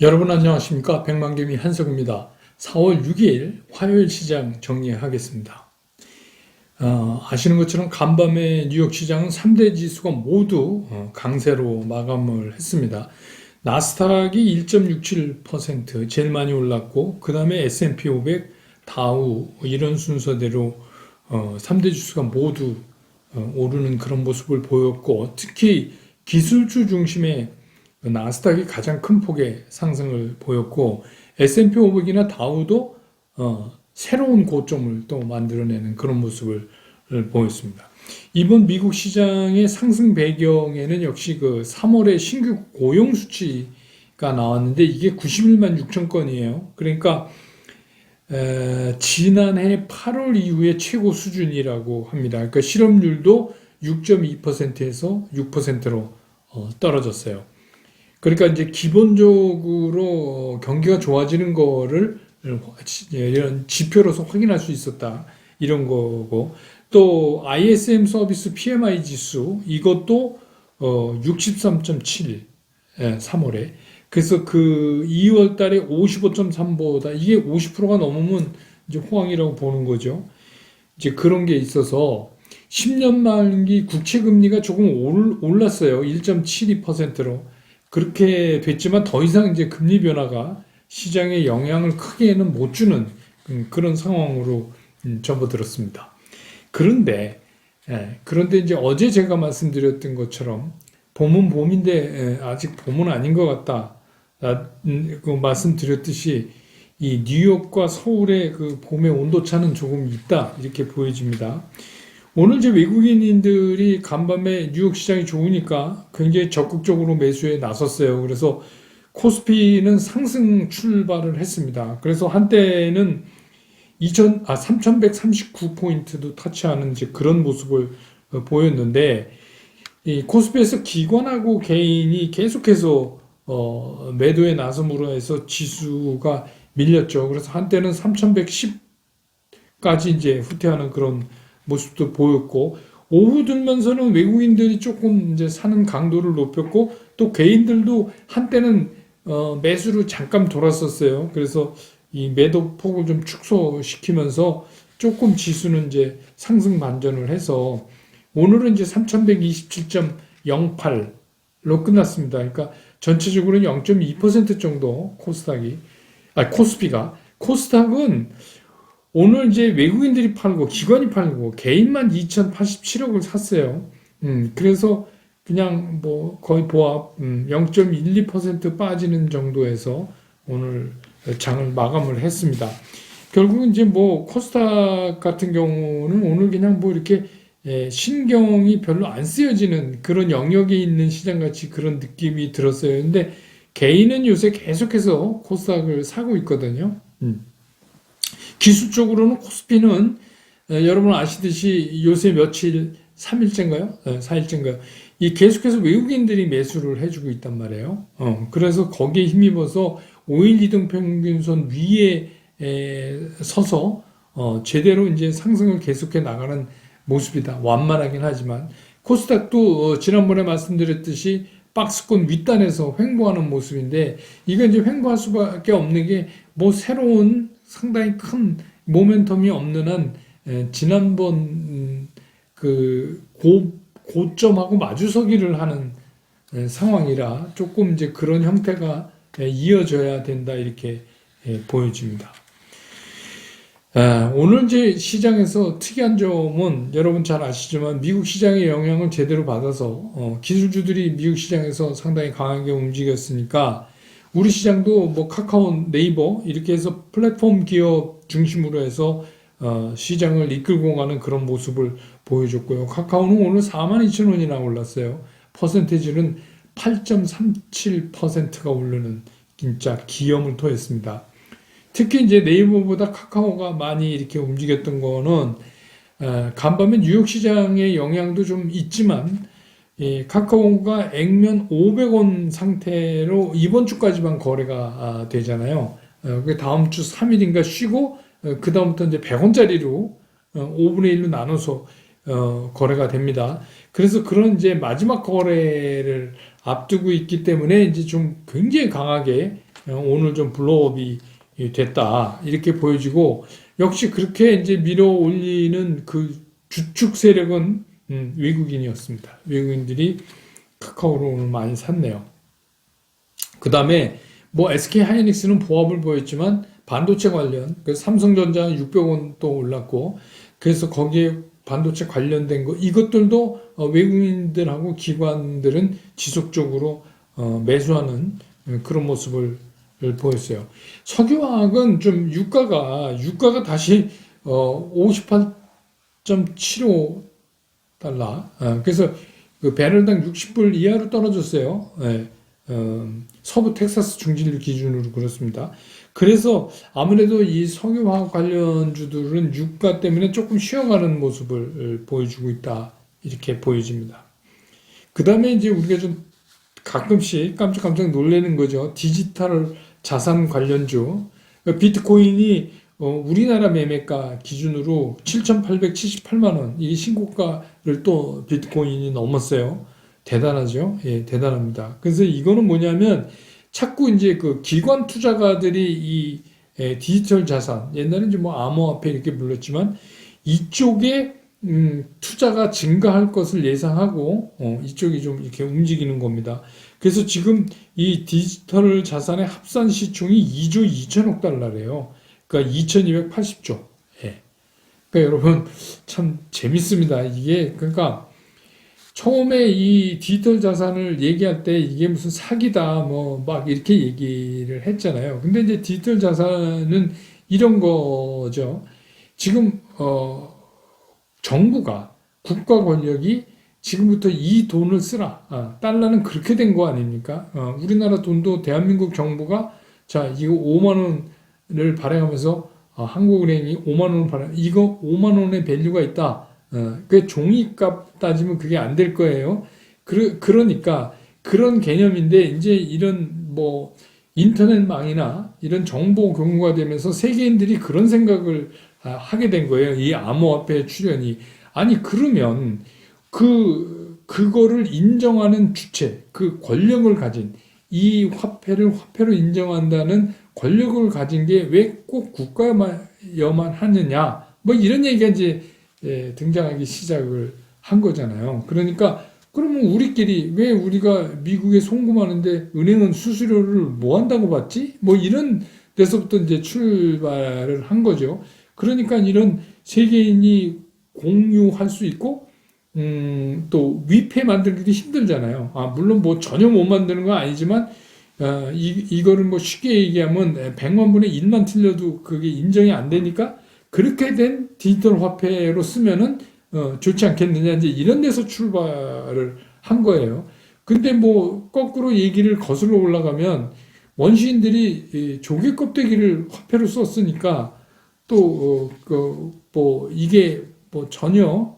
여러분 안녕하십니까 백만개미 한석입니다. 4월 6일 화요일 시장 정리하겠습니다. 어, 아시는 것처럼 간밤에 뉴욕 시장은 3대 지수가 모두 어, 강세로 마감을 했습니다. 나스닥이 1.67% 제일 많이 올랐고 그 다음에 S&P 500, 다우 이런 순서대로 어, 3대 지수가 모두 어, 오르는 그런 모습을 보였고 특히 기술주 중심의 나스닥이 가장 큰 폭의 상승을 보였고 S&P 500이나 다우도 어, 새로운 고점을 또 만들어내는 그런 모습을 보였습니다. 이번 미국 시장의 상승 배경에는 역시 그 3월에 신규 고용 수치가 나왔는데 이게 91만 6천 건이에요. 그러니까 에, 지난해 8월 이후에 최고 수준이라고 합니다. 그러니까 실업률도 6.2%에서 6%로 어, 떨어졌어요. 그러니까 이제 기본적으로 경기가 좋아지는 거를 이런 지표로서 확인할 수 있었다. 이런 거고 또 ISM 서비스 PMI 지수 이것도 어 63.7, 예, 3월에 그래서 그 2월 달에 55.3보다 이게 50%가 넘으면 이제 호황이라고 보는 거죠. 이제 그런 게 있어서 10년 만기 국채 금리가 조금 올, 올랐어요. 1.72%로. 그렇게 됐지만 더 이상 이제 금리 변화가 시장에 영향을 크게는 못 주는 음, 그런 상황으로 음, 접어들었습니다. 그런데 예, 그런데 이제 어제 제가 말씀드렸던 것처럼 봄은 봄인데 예, 아직 봄은 아닌 것 같다. 아, 음, 그 말씀드렸듯이 이 뉴욕과 서울의 그 봄의 온도 차는 조금 있다 이렇게 보여집니다. 오늘 이제 외국인들이 간밤에 뉴욕 시장이 좋으니까 굉장히 적극적으로 매수에 나섰어요. 그래서 코스피는 상승 출발을 했습니다. 그래서 한때는 2000, 아, 3139포인트도 터치하는 이제 그런 모습을 어, 보였는데, 이 코스피에서 기관하고 개인이 계속해서 어, 매도에 나섬으로 해서 지수가 밀렸죠. 그래서 한때는 3110까지 이제 후퇴하는 그런 모습도 보였고 오후 들면서는 외국인들이 조금 이제 사는 강도를 높였고 또 개인들도 한때는 어, 매수로 잠깐 돌았었어요. 그래서 이 매도 폭을 좀 축소시키면서 조금 지수는 이제 상승 반전을 해서 오늘은 이제 3127.08로 끝났습니다. 그러니까 전체적으로 0.2% 정도 코스닥이 아 코스피가 코스닥은 오늘 이제 외국인들이 팔고 기관이 팔고 개인만 2,087억을 샀어요. 음, 그래서 그냥 뭐 거의 보합 음, 0.12% 빠지는 정도에서 오늘 장을 마감을 했습니다. 결국 이제 뭐 코스닥 같은 경우는 오늘 그냥 뭐 이렇게 예, 신경이 별로 안 쓰여지는 그런 영역에 있는 시장 같이 그런 느낌이 들었어요. 근데 개인은 요새 계속해서 코스닥을 사고 있거든요. 음. 기술적으로는 코스피는 에, 여러분 아시듯이 요새 며칠 3일째인가요? 에, 4일째인가요? 이 계속해서 외국인들이 매수를 해주고 있단 말이에요. 어, 그래서 거기에 힘입어서 5일 이동 평균선 위에 에, 서서 어, 제대로 이제 상승을 계속해 나가는 모습이다. 완만하긴 하지만 코스닥도 어, 지난번에 말씀드렸듯이 박스권 윗단에서 횡보하는 모습인데 이건 이제 횡보할 수밖에 없는 게 뭐 새로운 상당히 큰 모멘텀이 없는 한 에, 지난번 음, 그 고, 고점하고 마주서기를 하는 에, 상황이라 조금 이제 그런 형태가 에, 이어져야 된다 이렇게 에, 보여집니다. 아, 오늘 이제 시장에서 특이한 점은 여러분 잘 아시지만 미국 시장의 영향을 제대로 받아서 어, 기술주들이 미국 시장에서 상당히 강하게 움직였으니까 우리 시장도 뭐 카카오, 네이버 이렇게 해서 플랫폼 기업 중심으로 해서 어, 시장을 이끌고 가는 그런 모습을 보여줬고요. 카카오는 오늘 4만 2천 원이나 올랐어요. 퍼센테이지는 8.37%가 오르는 진짜 기염을 토했습니다. 특히 이제 네이버보다 카카오가 많이 이렇게 움직였던 거는 어, 간밤에 뉴욕 시장의 영향도 좀 있지만 이 카카오가 액면 500원 상태로 이번 주까지만 거래가 아, 되잖아요. 어, 그 다음 주 3일인가 쉬고 어, 그 다음부터 이제 100원짜리로 어, 5분의 1로 나눠서 어, 거래가 됩니다. 그래서 그런 이제 마지막 거래를 앞두고 있기 때문에 이제 좀 굉장히 강하게 어, 오늘 좀 블로업이 됐다 이렇게 보여지고 역시 그렇게 이제 밀어 올리는 그 주축 세력은 음, 외국인이었습니다. 외국인들이 카카오를 오늘 많이 샀네요. 그 다음에 뭐 SK 하이닉스는 보합을 보였지만 반도체 관련 그 삼성전자 600원 또 올랐고 그래서 거기에 반도체 관련된 거 이것들도 어, 외국인들하고 기관들은 지속적으로 어, 매수하는 어, 그런 모습을 보였어요. 석유화학은 좀 유가가 유가가 다시 58.75 달러. 그래서 그 배럴당 60불 이하로 떨어졌어요. 예, 서부 텍사스 중진을 기준으로 그렇습니다. 그래서 아무래도 이 석유화학 관련주들은 유가 때문에 조금 쉬어가는 모습을 보여주고 있다. 이렇게 보여집니다. 그 다음에 이제 우리가 좀 가끔씩 깜짝깜짝 놀라는 거죠. 디지털 자산 관련주. 비트코인이 어, 우리나라 매매가 기준으로 7,878만 원, 이게 신고가를 또 비트코인이 넘었어요. 대단하죠? 예, 대단합니다. 그래서 이거는 뭐냐면 자꾸 이제 그 기관 투자가들이 이 예, 디지털 자산, 옛날에 이제 뭐 암호화폐 이렇게 불렀지만 이쪽에 음, 투자가 증가할 것을 예상하고 어, 이쪽이 좀 이렇게 움직이는 겁니다. 그래서 지금 이 디지털 자산의 합산 시총이 2조 2천억 달러래요. 그러니까 2,280조. 예. 그러니까 여러분 참 재밌습니다. 이게 그러니까 처음에 이 디지털 자산을 얘기할 때 이게 무슨 사기다 뭐 막 이렇게 얘기를 했잖아요. 근데 이제 디지털 자산은 이런 거죠. 지금 어 정부가 국가 권력이 지금부터 이 돈을 쓰라. 아, 달러는 그렇게 된 거 아닙니까? 어, 우리나라 돈도 대한민국 정부가 자 이거 5만 원 을 발행하면서 어, 한국은행이 5만 원을 발행 이거 5만 원의 밸류가 있다. 어, 그 종이값 따지면 그게 안 될 거예요. 그, 그러니까 그런 개념인데 이제 이런 뭐 인터넷망이나 이런 정보 공유가 되면서 세계인들이 그런 생각을 아, 하게 된 거예요. 이 암호화폐 출현이 아니 그러면 그 그거를 인정하는 주체, 그 권력을 가진 이 화폐를 화폐로 인정한다는 권력을 가진 게 왜 꼭 국가여만 하느냐? 뭐 이런 얘기가 이제 예, 등장하기 시작을 한 거잖아요. 그러니까 그러면 우리끼리 왜 우리가 미국에 송금하는데 은행은 수수료를 뭐 한다고 받지? 뭐 이런 데서부터 이제 출발을 한 거죠. 그러니까 이런 세계인이 공유할 수 있고 음, 또 위패 만들기도 힘들잖아요. 아, 물론 뭐 전혀 못 만드는 건 아니지만 어, 이, 이거를 뭐 쉽게 얘기하면 100만 분의 1만 틀려도 그게 인정이 안 되니까 그렇게 된 디지털 화폐로 쓰면은 어, 좋지 않겠느냐 이제 이런 데서 출발을 한 거예요. 근데 뭐 거꾸로 얘기를 거슬러 올라가면 원시인들이 조개 껍데기를 화폐로 썼으니까 또 어, 그뭐 이게 뭐 전혀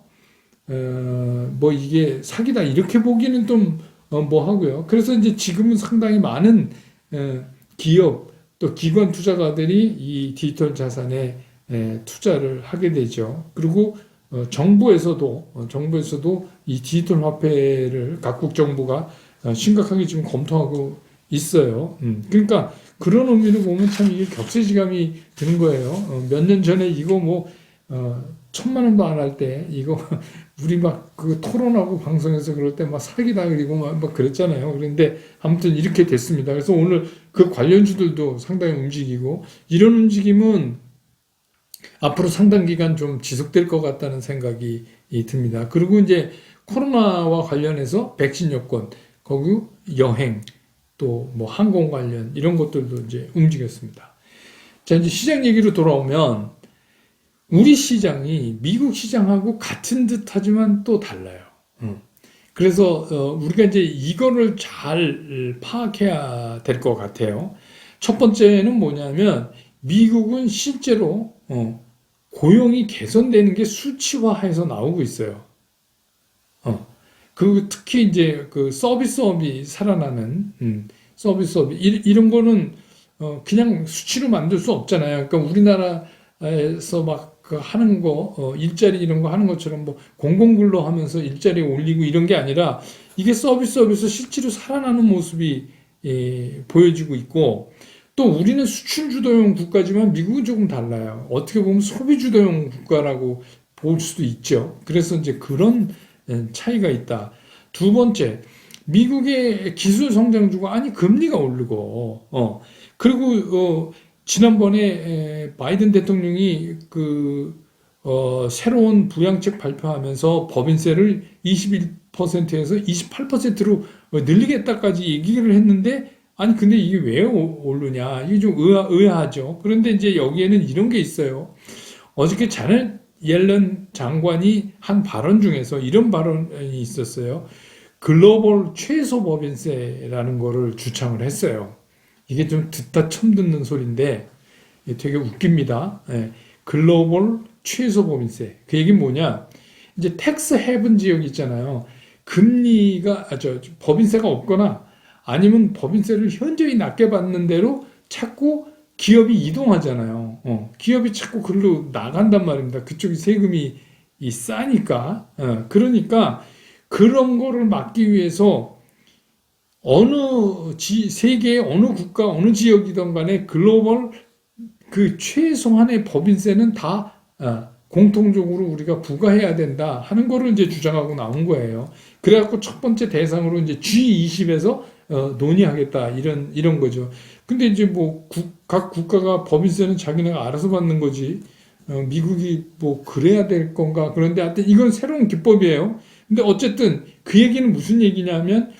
어, 뭐 이게 사기다 이렇게 보기는 좀 뭐 하고요. 그래서 이제 지금은 상당히 많은 어, 기업 또 기관 투자가들이 이 디지털 자산에 에, 투자를 하게 되죠. 그리고 어, 정부에서도 어, 정부에서도 이 디지털 화폐를 각국 정부가 어, 심각하게 지금 검토하고 있어요. 음, 그러니까 그런 의미로 보면 참 이게 격세지감이 드는 거예요. 어, 몇년 전에 이거 뭐 어, 천만 원도 안 할 때 이거 우리 막 그 토론하고 방송에서 그럴 때 막 사기다 그리고 막, 막 그랬잖아요. 그런데 아무튼 이렇게 됐습니다. 그래서 오늘 그 관련주들도 상당히 움직이고 이런 움직임은 앞으로 상당 기간 좀 지속될 것 같다는 생각이 듭니다. 그리고 이제 코로나와 관련해서 백신 여권, 거기 여행, 또 뭐 항공 관련 이런 것들도 이제 움직였습니다. 자, 이제 시장 얘기로 돌아오면 우리 시장이 미국 시장하고 같은 듯 하지만 또 달라요. 음. 그래서 어, 우리가 이제 이거를 잘 파악해야 될 것 같아요. 첫 번째는 뭐냐면 미국은 실제로 어, 고용이 개선되는 게 수치화해서 나오고 있어요. 어, 그 특히 이제 그 서비스업이 살아나는 음, 서비스업 이, 런 거는 어, 그냥 수치로 만들 수 없잖아요. 그러니까 우리나라에서 막 그 하는 거 어, 일자리 이런 거 하는 것처럼 뭐 공공근로 하면서 일자리 올리고 이런 게 아니라 이게 서비스업에서 실제로 살아나는 모습이 예, 보여지고 있고 또 우리는 수출 주도형 국가지만 미국은 조금 달라요. 어떻게 보면 소비 주도형 국가라고 볼 수도 있죠. 그래서 이제 그런 예, 차이가 있다. 두 번째, 미국의 기술 성장주가 아니 금리가 오르고 어 그리고 어 지난번에 에, 바이든 대통령이 그 어, 새로운 부양책 발표하면서 법인세를 21%에서 28%로 늘리겠다까지 얘기를 했는데 아니 근데 이게 왜 오- 오르냐 이게 좀 의아, 의아하죠. 그런데 이제 여기에는 이런 게 있어요. 어저께 자넷 옐런 장관이 한 발언 중에서 이런 발언이 있었어요. 글로벌 최소 법인세라는 거를 주창을 했어요. 이게 좀 듣다 처음 듣는 소리인데 되게 웃깁니다. 예, 글로벌 최소 법인세. 그 얘기는 뭐냐? 이제 텍스 헤븐 지역 있잖아요. 금리가 아, 저 법인세가 없거나 아니면 법인세를 현저히 낮게 받는 대로 자꾸 기업이 이동하잖아요. 어, 기업이 자꾸 글로 나간단 말입니다. 그쪽이 세금이 이 싸니까. 어, 그러니까 그런 거를 막기 위해서 어느 지, 세계의 어느 국가, 어느 지역이든 간에 글로벌 그 최소한의 법인세는 다 어, 공통적으로 우리가 부과해야 된다 하는 거를 이제 주장하고 나온 거예요. 그래갖고 첫 번째 대상으로 이제 G20에서 어, 논의하겠다 이런 이런 거죠. 근데 이제 뭐 각 국가가 법인세는 자기네가 알아서 받는 거지. 어, 미국이 뭐 그래야 될 건가? 그런데 하여튼 이건 새로운 기법이에요. 근데 어쨌든 그 얘기는 무슨 얘기냐면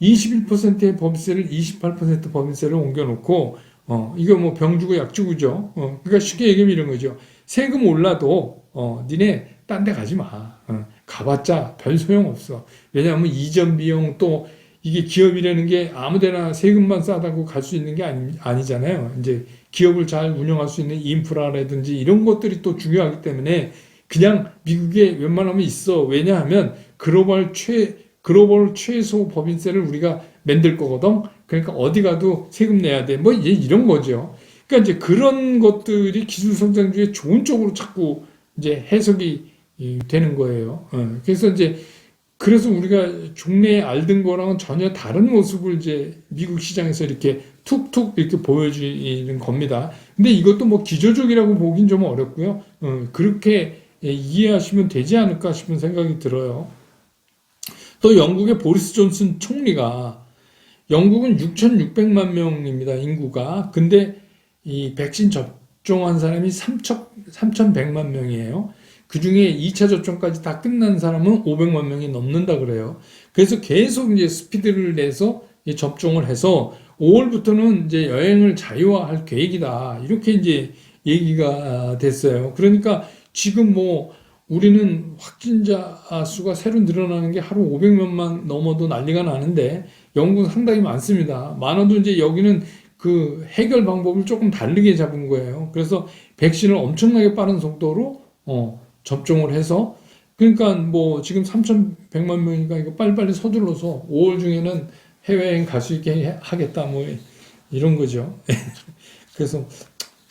21%의 법인세를 28% 법인세를 옮겨놓고 어 이거 뭐 병주고 약주고죠. 어 그러니까 쉽게 얘기하면 이런 거죠. 세금 올라도 어 니네 딴 데 가지 마. 어, 가봤자 별 소용 없어. 왜냐하면 이전 비용 또 이게 기업이라는 게 아무데나 세금만 싸다고 갈 수 있는 게 아니, 아니잖아요. 이제 기업을 잘 운영할 수 있는 인프라라든지 이런 것들이 또 중요하기 때문에 그냥 미국에 웬만하면 있어. 왜냐하면 글로벌 최 글로벌 최소 법인세를 우리가 만들 거거든. 그러니까 어디 가도 세금 내야 돼. 뭐 이런 거죠. 그러니까 이제 그런 것들이 기술 성장주의 좋은 쪽으로 자꾸 이제 해석이 이, 되는 거예요. 어, 그래서 이제 그래서 우리가 종래에 알던 거랑은 전혀 다른 모습을 이제 미국 시장에서 이렇게 툭툭 이렇게 보여주는 겁니다. 근데 이것도 뭐 기저적이라고 보긴 좀 어렵고요. 어, 그렇게 예, 이해하시면 되지 않을까 싶은 생각이 들어요. 또 영국의 보리스 존슨 총리가 영국은 6,600만 명입니다. 인구가. 근데 이 백신 접종한 사람이 3,000, 3,100만 명이에요. 그 중에 2차 접종까지 다 끝난 사람은 500만 명이 넘는다 그래요. 그래서 계속 이제 스피드를 내서 이 접종을 해서 5월부터는 이제 여행을 자유화할 계획이다. 이렇게 이제 얘기가 됐어요. 그러니까 지금 뭐 우리는 확진자 수가 새로 늘어나는 게 하루 500명만 넘어도 난리가 나는데 영국은 상당히 많습니다. 많아도 이제 여기는 그 해결 방법을 조금 다르게 잡은 거예요. 그래서 백신을 엄청나게 빠른 속도로 어, 접종을 해서 그러니까 뭐 지금 3,100만 명이니까 이거 빨리빨리 서둘러서 5월 중에는 해외여행 갈 수 있게 해- 하겠다 뭐 이런 거죠. 그래서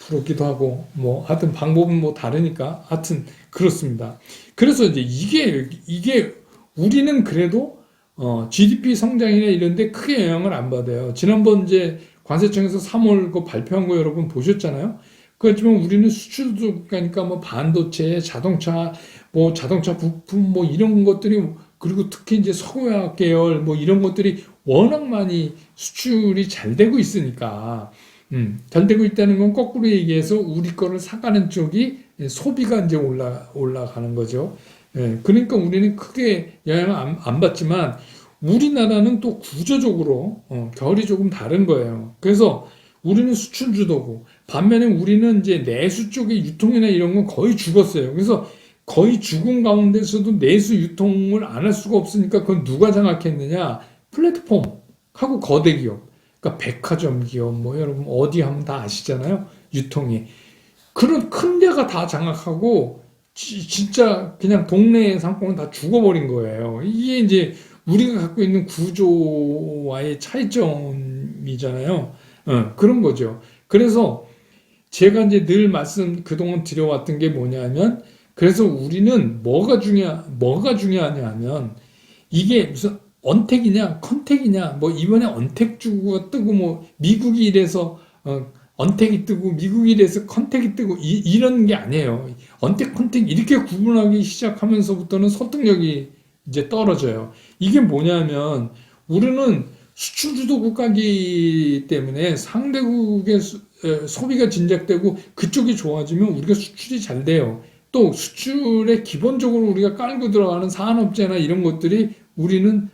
부럽기도 하고 뭐 하여튼 방법은 뭐 다르니까 하여튼 그렇습니다. 그래서 이제 이게 이게 우리는 그래도 어, GDP 성장이나 이런 데 크게 영향을 안 받아요. 지난번 이제 관세청에서 3월 그 발표한 거 여러분 보셨잖아요. 그렇지만 우리는 수출도 가니까 뭐 반도체, 자동차, 뭐 자동차 부품 뭐 이런 것들이 그리고 특히 이제 석유화학 계열 뭐 이런 것들이 워낙 많이 수출이 잘 되고 있으니까 음, 잘 되고 있다는 건 거꾸로 얘기해서 우리 거를 사가는 쪽이 소비가 이제 올라 올라가는 거죠. 예, 그러니까 우리는 크게 영향을 안, 안 받지만 우리나라는 또 구조적으로 어, 결이 조금 다른 거예요. 그래서 우리는 수출 주도고 반면에 우리는 이제 내수 쪽의 유통이나 이런 건 거의 죽었어요. 그래서 거의 죽은 가운데서도 내수 유통을 안 할 수가 없으니까 그건 누가 장악했느냐? 플랫폼하고 거대 기업. 그러니까 백화점 기업 뭐 여러분 어디 하면 다 아시잖아요. 유통이. 그런 큰 데가 다 장악하고 지- 진짜 그냥 동네 상권은 다 죽어버린 거예요. 이게 이제 우리가 갖고 있는 구조와의 차이점이잖아요. 어, 그런 거죠. 그래서 제가 이제 늘 말씀 그동안 드려왔던 게 뭐냐면 그래서 우리는 뭐가 중요 뭐가 중요하냐면 이게 무슨 언택이냐 컨택이냐 뭐 이번에 언택 주고가 뜨고 뭐 미국이 이래서 어, 언택이 뜨고 미국이 이래서 컨택이 뜨고 이, 이런 게 아니에요. 언택 컨택 이렇게 구분하기 시작하면서부터는 설득력이 이제 떨어져요. 이게 뭐냐면 우리는 수출주도 국가이기 때문에 상대국의 수- 에, 소비가 진작되고 그쪽이 좋아지면 우리가 수출이 잘 돼요. 또 수출에 기본적으로 우리가 깔고 들어가는 산업재나 이런 것들이 우리는 에,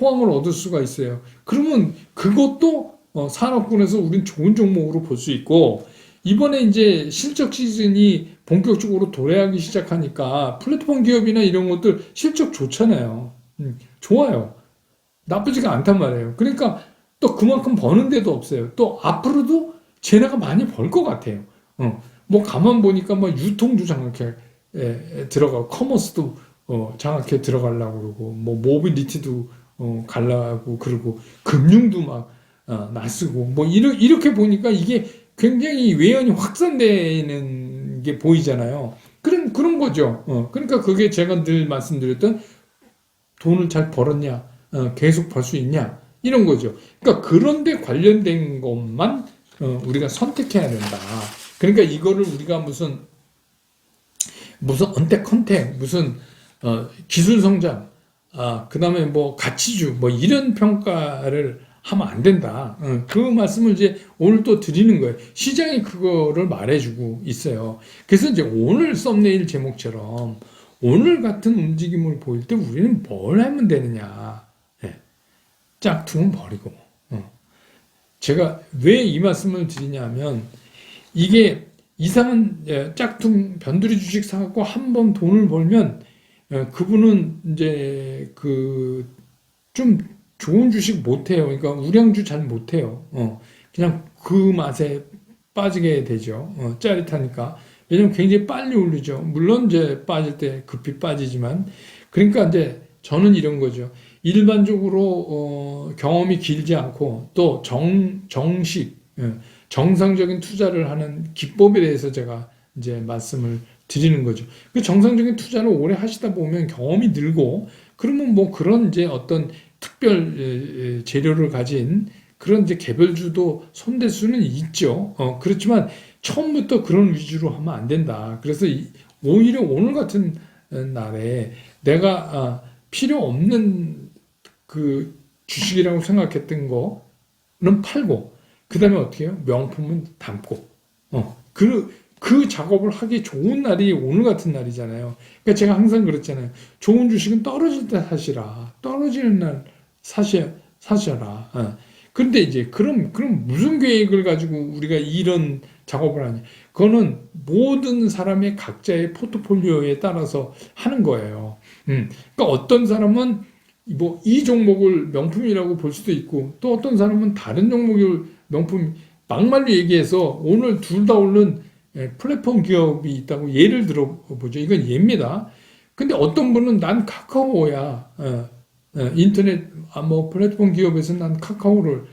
호황을 얻을 수가 있어요. 그러면 그것도 어, 산업군에서 우린 좋은 종목으로 볼 수 있고 이번에 이제 실적 시즌이 본격적으로 도래하기 시작하니까 플랫폼 기업이나 이런 것들 실적 좋잖아요. 음, 좋아요. 나쁘지가 않단 말이에요. 그러니까 또 그만큼 버는 데도 없어요. 또 앞으로도 쟤네가 많이 벌 것 같아요. 어, 뭐 가만 보니까 뭐 유통도 장악해 들어가고 커머스도 어, 장악해 들어가려고 그러고 뭐 모빌리티도 어, 갈라고 그러고 금융도 막 어, 나쓰고 뭐 이렇게, 이렇게 보니까 이게 굉장히 외연이 확산되는 게 보이잖아요. 그런 그런 거죠. 어, 그러니까 그게 제가 늘 말씀드렸던 돈을 잘 벌었냐, 어, 계속 벌 수 있냐 이런 거죠. 그러니까 그런데 관련된 것만 어, 우리가 선택해야 된다. 그러니까 이거를 우리가 무슨 무슨 언택 컨택 무슨 어, 기술 성장 아 그 다음에 뭐 가치주 뭐 이런 평가를 하면 안 된다. 어, 그 말씀을 이제 오늘 또 드리는 거예요. 시장이 그거를 말해주고 있어요. 그래서 이제 오늘 썸네일 제목처럼 오늘 같은 움직임을 보일 때 우리는 뭘 하면 되느냐. 예. 짝퉁은 버리고. 어. 제가 왜 이 말씀을 드리냐면 이게 이상한 예, 짝퉁 변두리 주식 사갖고 한 번 돈을 벌면 예, 그분은 이제 그 좀 좋은 주식 못해요. 그러니까 우량주 잘 못해요. 어, 그냥 그 맛에 빠지게 되죠. 어, 짜릿하니까. 왜냐면 굉장히 빨리 오르죠. 물론 이제 빠질 때 급히 빠지지만. 그러니까 이제 저는 이런 거죠. 일반적으로 어, 경험이 길지 않고 또 정, 정식, 예, 정상적인 투자를 하는 기법에 대해서 제가 이제 말씀을 드리는 거죠. 그 정상적인 투자를 오래 하시다 보면 경험이 늘고 그러면 뭐 그런 이제 어떤 특별 재료를 가진 그런 이제 개별주도 손댈 수는 있죠. 어, 그렇지만 처음부터 그런 위주로 하면 안 된다. 그래서 이- 오히려 오늘 같은 날에 내가 아, 필요 없는 그 주식이라고 생각했던 거는 팔고 그 다음에 어떻게 해요? 명품은 담고 어, 그, 그 작업을 하기 좋은 날이 오늘 같은 날이잖아요. 그러니까 제가 항상 그랬잖아요. 좋은 주식은 떨어질 때 사시라. 떨어지는 날 사시, 사셔라. 어. 그런데 이제 그럼, 그럼 무슨 계획을 가지고 우리가 이런 작업을 하냐. 그거는 모든 사람의 각자의 포트폴리오에 따라서 하는 거예요. 음. 그러니까 어떤 사람은 뭐 이 종목을 명품이라고 볼 수도 있고 또 어떤 사람은 다른 종목을 명품 막말로 얘기해서 오늘 둘 다 오른 예, 플랫폼 기업이 있다고 예를 들어보죠. 이건 예입니다. 근데 어떤 분은 난 카카오야. 어, 어, 인터넷 아, 뭐 플랫폼 기업에서 난 카카오를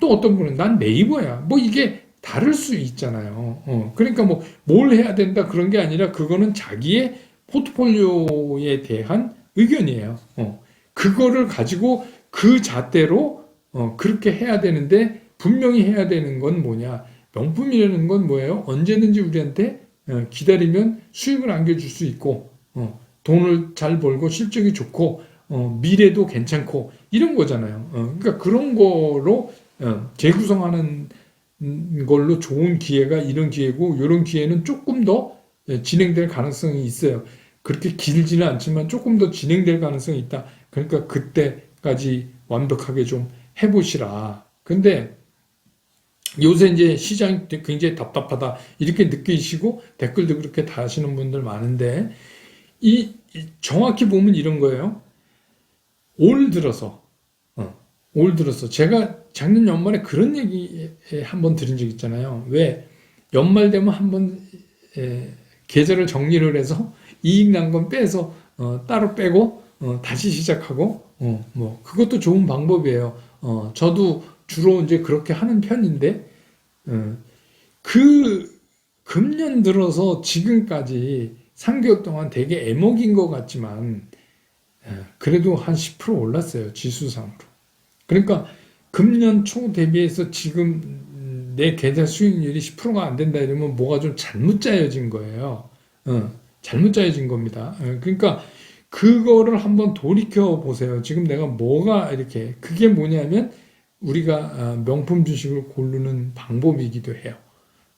또 어떤 분은 난 네이버야. 뭐 이게 다를 수 있잖아요. 어, 그러니까 뭐 뭘 해야 된다 그런 게 아니라 그거는 자기의 포트폴리오에 대한 의견이에요. 어, 그거를 가지고 그 잣대로 어, 그렇게 해야 되는데 분명히 해야 되는 건 뭐냐? 명품이라는 건 뭐예요? 언제든지 우리한테 어, 기다리면 수익을 안겨줄 수 있고 어, 돈을 잘 벌고 실적이 좋고 어, 미래도 괜찮고 이런 거잖아요. 어, 그러니까 그런 거로 어, 재구성하는 음, 걸로 좋은 기회가 이런 기회고 이런 기회는 조금 더 예, 진행될 가능성이 있어요. 그렇게 길지는 않지만 조금 더 진행될 가능성이 있다. 그러니까 그때까지 완벽하게 좀 해보시라. 근데 요새 이제 시장이 굉장히 답답하다 이렇게 느끼시고 댓글도 그렇게 다시는 분들 많은데 이, 이 정확히 보면 이런 거예요. 올 들어서 어, 올 들어서 제가 작년 연말에 그런 얘기 한번 들은 적 있잖아요. 왜 연말 되면 한번 에, 계좌를 정리를 해서 이익 난 건 빼서 어, 따로 빼고 어, 다시 시작하고 어, 뭐 그것도 좋은 방법이에요. 어, 저도 주로 이제 그렇게 하는 편인데 어, 그 금년 들어서 지금까지 3개월 동안 되게 애먹인 것 같지만 에, 예, 그래도 한 10% 올랐어요. 지수상으로. 그러니까 금년 초 대비해서 지금 내 계좌 수익률이 10%가 안 된다 이러면 뭐가 좀 잘못 짜여진 거예요. 어, 잘못 짜여진 겁니다. 어, 그러니까 그거를 한번 돌이켜 보세요. 지금 내가 뭐가 이렇게 그게 뭐냐면 우리가 아, 명품 주식을 고르는 방법이기도 해요.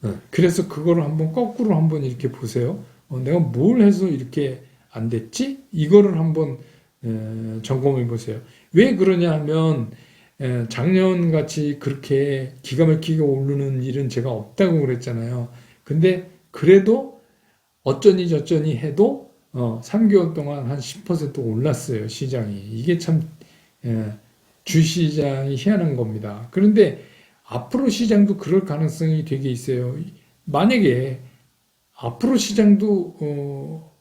어, 그래서 그거를 한번 거꾸로 한번 이렇게 보세요. 어, 내가 뭘 해서 이렇게 안 됐지? 이거를 한번 에, 점검해 보세요. 왜 그러냐 하면 에, 작년 같이 그렇게 기가 막히게 오르는 일은 제가 없다고 그랬잖아요. 근데 그래도 어쩌니 저쩌니 해도 어, 3개월 동안 한 10% 올랐어요, 시장이. 이게 참 에, 주시장이 희한한 겁니다. 그런데 앞으로 시장도 그럴 가능성이 되게 있어요. 만약에 앞으로 시장도 어,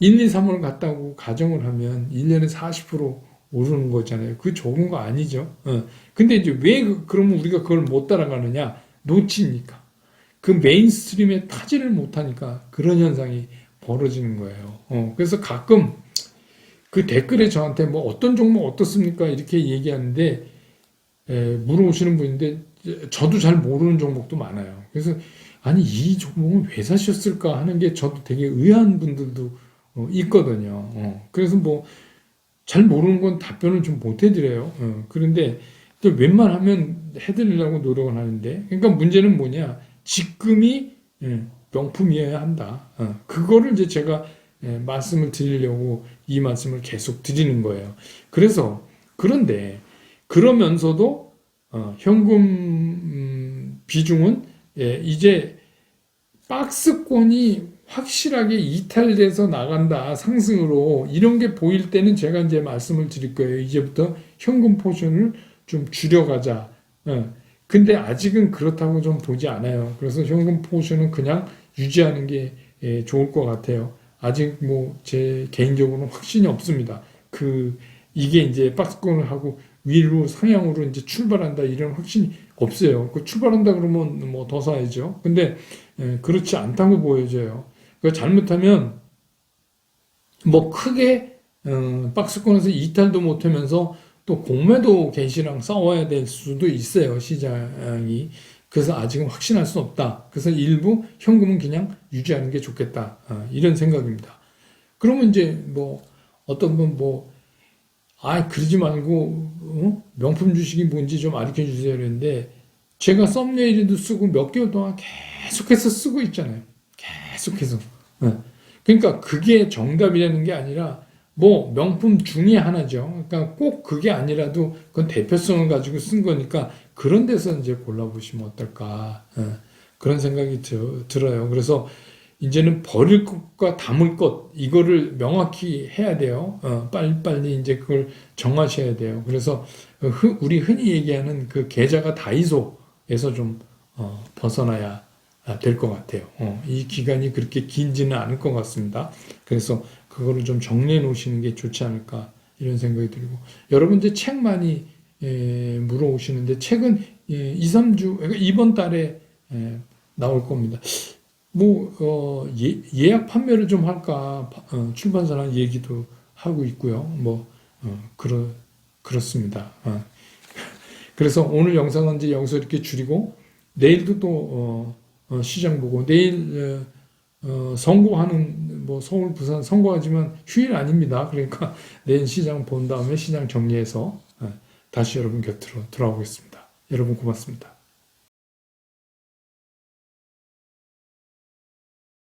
1, 2, 3월 갔다고 가정을 하면 1년에 40% 오르는 거잖아요. 그 좋은 거 아니죠. 어. 근데 이제 왜 그- 그러면 우리가 그걸 못 따라가느냐? 놓치니까. 그 메인스트림에 타지를 못하니까 그런 현상이 벌어지는 거예요. 어. 그래서 가끔 그 댓글에 저한테 뭐 어떤 종목 어떻습니까? 이렇게 얘기하는데 에, 물어보시는 분인데 저도 잘 모르는 종목도 많아요. 그래서 아니 이 종목은 왜 사셨을까 하는 게 저도 되게 의아한 분들도 어, 있거든요. 어, 그래서 뭐 잘 모르는 건 답변을 좀 못 해드려요. 어, 그런데 또 웬만하면 해드리려고 노력을 하는데 그러니까 문제는 뭐냐 지금이 예, 명품이어야 한다. 어, 그거를 이제 제가 예, 말씀을 드리려고 이 말씀을 계속 드리는 거예요. 그래서 그런데 그러면서도 어, 현금 음, 비중은 예, 이제 박스권이 확실하게 이탈돼서 나간다 상승으로 이런 게 보일 때는 제가 이제 말씀을 드릴 거예요. 이제부터 현금 포션을 좀 줄여가자. 어, 근데 아직은 그렇다고 좀 보지 않아요. 그래서 현금 포션은 그냥 유지하는 게 예, 좋을 것 같아요. 아직 뭐 제 개인적으로는 확신이 없습니다. 그 이게 이제 박스권을 하고 위로 상향으로 이제 출발한다 이런 확신이 없어요. 그 출발한다 그러면 뭐 더 사야죠. 근데 예, 그렇지 않다고 보여져요. 그 잘못하면 뭐 크게 어, 박스권에서 이탈도 못하면서 또 공매도 개시랑 싸워야 될 수도 있어요 시장이. 그래서 아직은 확신할 수 없다. 그래서 일부 현금은 그냥 유지하는 게 좋겠다. 어, 이런 생각입니다. 그러면 이제 뭐 어떤 분 뭐 아 그러지 말고 어? 명품 주식이 뭔지 좀 알려 주세요 그랬는데 제가 썸네일에도 쓰고 몇 개월 동안 계속해서 쓰고 있잖아요. 계속해서. 어. 그러니까 그게 정답이라는 게 아니라 뭐 명품 중에 하나죠. 그러니까 꼭 그게 아니라도 그건 대표성을 가지고 쓴 거니까 그런 데서 이제 골라보시면 어떨까 어, 그런 생각이 들, 들어요. 그래서 이제는 버릴 것과 담을 것 이거를 명확히 해야 돼요. 어, 빨리빨리 이제 그걸 정하셔야 돼요. 그래서 흔- 우리 흔히 얘기하는 그 계좌가 다이소에서 좀 어, 벗어나야 될 것 같아요. 어, 이 기간이 그렇게 길지는 않을 것 같습니다. 그래서 그거를 좀 정리해 놓으시는 게 좋지 않을까 이런 생각이 들고 여러분 이제 책 많이 에, 물어오시는데 책은 예, 2, 3주 그러니까 이번 달에 에, 나올 겁니다. 뭐 어, 예, 예약 판매를 좀 할까 어, 출판사랑 얘기도 하고 있고요. 뭐 어, 그렇 그렇습니다. 어. 그래서 오늘 영상은 이제 여기서 이렇게 줄이고 내일도 또 어, 어, 시장 보고 내일 어, 어, 선거하는 뭐 서울 부산 선거하지만 휴일 아닙니다. 그러니까 내일 시장 본 다음에 시장 정리해서 어, 다시 여러분 곁으로 돌아오겠습니다. 여러분 고맙습니다.